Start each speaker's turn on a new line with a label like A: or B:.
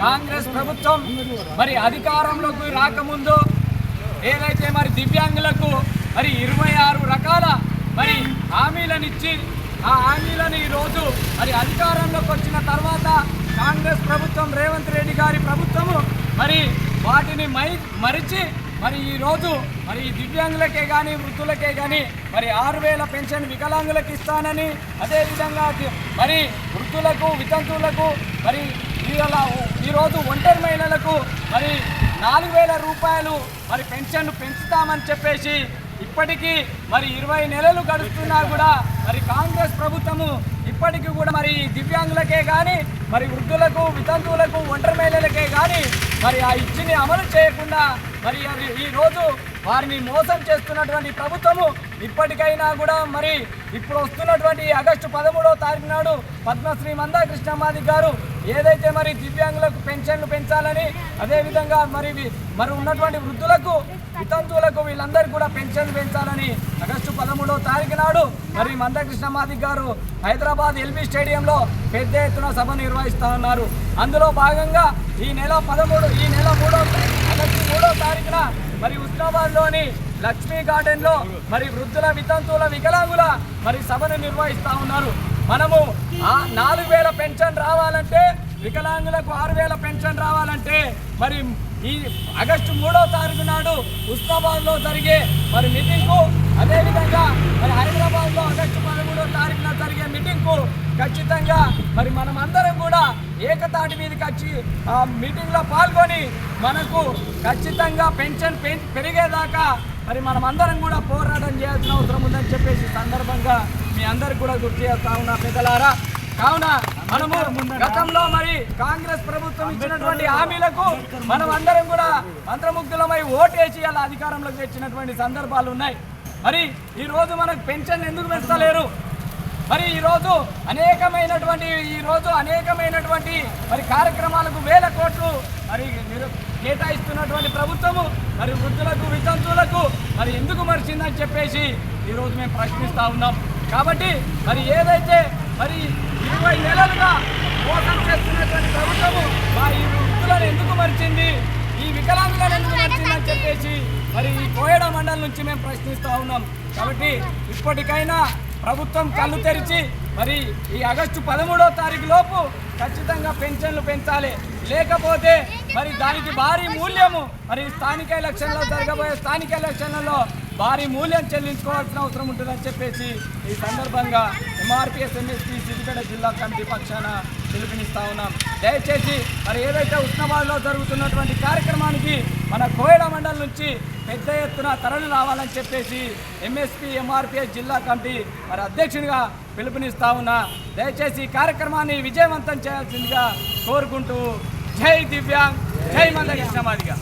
A: కాంగ్రెస్ ప్రభుత్వం మరి అధికారంలోకి రాకముందు ఏదైతే మరి దివ్యాంగులకు మరి ఇరవై ఆరు రకాల మరి హామీలను ఇచ్చి ఆ హామీలను ఈరోజు మరి అధికారంలోకి వచ్చిన తర్వాత కాంగ్రెస్ ప్రభుత్వం రేవంత్ రెడ్డి గారి ప్రభుత్వము మరి వాటిని మై మరిచి మరి ఈరోజు మరి ఈ దివ్యాంగులకే కానీ వృద్ధులకే కానీ మరి ఆరు వేల పెన్షన్ వికలాంగులకు ఇస్తానని అదేవిధంగా మరి వృద్ధులకు వితంతువులకు మరి ఇలా ఈరోజు ఒంటరి మహిళలకు మరి నాలుగు వేల రూపాయలు మరి పెన్షన్ పెంచుతామని చెప్పేసి ఇప్పటికీ మరి ఇరవై నెలలు గడుస్తున్నా కూడా మరి కాంగ్రెస్ ప్రభుత్వము ఇప్పటికీ కూడా మరి దివ్యాంగులకే కానీ మరి వృద్ధులకు వితంతువులకు ఒంటరి మహిళలకే కానీ మరి ఆ ఇచ్చిని అమలు చేయకుండా మరి అది ఈరోజు వారిని మోసం చేస్తున్నటువంటి ప్రభుత్వము ఇప్పటికైనా కూడా మరి ఇప్పుడు వస్తున్నటువంటి ఆగస్టు పదమూడవ తారీఖు నాడు పద్మశ్రీ మందా కృష్ణమాది గారు ఏదైతే మరి దివ్యాంగులకు పెన్షన్లు పెంచాలని అదేవిధంగా మరి మరి ఉన్నటువంటి వృద్ధులకు వితంతువులకు వీళ్ళందరికీ కూడా పెన్షన్లు పెంచాలని ఆగస్టు పదమూడవ తారీఖు నాడు మరి మందకృష్ణ మాదిక్ గారు హైదరాబాద్ ఎల్బీ స్టేడియంలో పెద్ద ఎత్తున సభ నిర్వహిస్తా ఉన్నారు. అందులో భాగంగా ఈ నెల పదమూడు ఈ నెల మూడో ఆగస్టు మూడో తారీఖున మరి ఉస్నాబాద్లోని లక్ష్మీ గార్డెన్లో మరి వృద్ధుల వితంతువుల వికలాంగుల మరి సభను నిర్వహిస్తా ఉన్నారు. మనము ఆ నాలుగు వేల పెన్షన్ రావాలంటే వికలాంగులకు ఆరు వేల పెన్షన్ రావాలంటే మరి ఈ ఆగస్టు మూడో తారీఖు నాడు ఉస్మాబాద్లో జరిగే మరి మీటింగ్కు అదేవిధంగా మరి హైదరాబాద్లో ఆగస్టు పదమూడో తారీఖున జరిగే మీటింగ్కు ఖచ్చితంగా మరి మనం అందరం కూడా ఏకతాటి మీదకి వచ్చి ఆ మీటింగ్లో పాల్గొని మనకు ఖచ్చితంగా పెన్షన్ పెరిగేదాకా మరి మనం అందరం కూడా పోరాటం చేయాల్సిన అవసరం ఉందని చెప్పేసి సందర్భంగా మీ అందరికి కూడా గుర్తు చేస్తా ఉన్నా పెద్దలారా. కావున మనము గతంలో మరి కాంగ్రెస్ ప్రభుత్వం ఇచ్చినటువంటి హామీలకు మనం అందరం కూడా మంత్రముగ్ధులమై ఓటేసి అలా అధికారంలోకి తెచ్చినటువంటి సందర్భాలు ఉన్నాయి. మరి ఈరోజు మనకు పెన్షన్ ఎందుకు పెంచలేరు? మరి ఈరోజు అనేకమైనటువంటి ఈరోజు అనేకమైనటువంటి మరి కార్యక్రమాలకు వేల కోట్లు మరి కేటాయిస్తున్నటువంటి ప్రభుత్వము మరి వృద్ధులకు వితంతువులకు మరి ఎందుకు మరిచిందని చెప్పేసి ఈరోజు మేము ప్రశ్నిస్తూ ఉన్నాం. కాబట్టి మరి ఏదైతే మరి ఇరవై నెలలుగా మోసం చేస్తున్నటువంటి ప్రభుత్వము మా ఈ వృద్ధులను ఎందుకు మరిచింది? ఈ వికలాంగులను ఎందుకు మరిచిందని చెప్పేసి మరి ఈ కోయడ మండలం నుంచి మేము ప్రశ్నిస్తూ ఉన్నాం. కాబట్టి ఇప్పటికైనా ప్రభుత్వం కళ్ళు తెరిచి మరి ఈ ఆగస్టు పదమూడో తారీఖు లోపు ఖచ్చితంగా పెన్షన్లు పెంచాలి. లేకపోతే మరి దానికి భారీ మూల్యము మరి స్థానిక ఎలక్షన్లో జరగబోయే స్థానిక ఎలక్షన్లలో భారీ మూల్యం చెల్లించుకోవాల్సిన అవసరం ఉంటుందని చెప్పేసి ఈ సందర్భంగా ఎంఆర్పిఎస్ ఎంఎస్పీ సిద్దిపేట జిల్లా కమిటీ పక్షాన పిలుపునిస్తా ఉన్నాం. దయచేసి మరి ఏదైతే ఉస్మాబాద్లో జరుగుతున్నటువంటి కార్యక్రమానికి మన కోయడ మండలం నుంచి పెద్ద ఎత్తున తరలి రావాలని చెప్పేసి ఎంఎస్పీ ఎంఆర్పిఎస్ జిల్లా కమిటీ మరి అధ్యక్షునిగా పిలుపునిస్తా ఉన్నా. దయచేసి ఈ కార్యక్రమాన్ని విజయవంతం చేయాల్సిందిగా కోరుకుంటూ జై దివ్యాంగ్ జై మందకృష్ణ మాదిగా.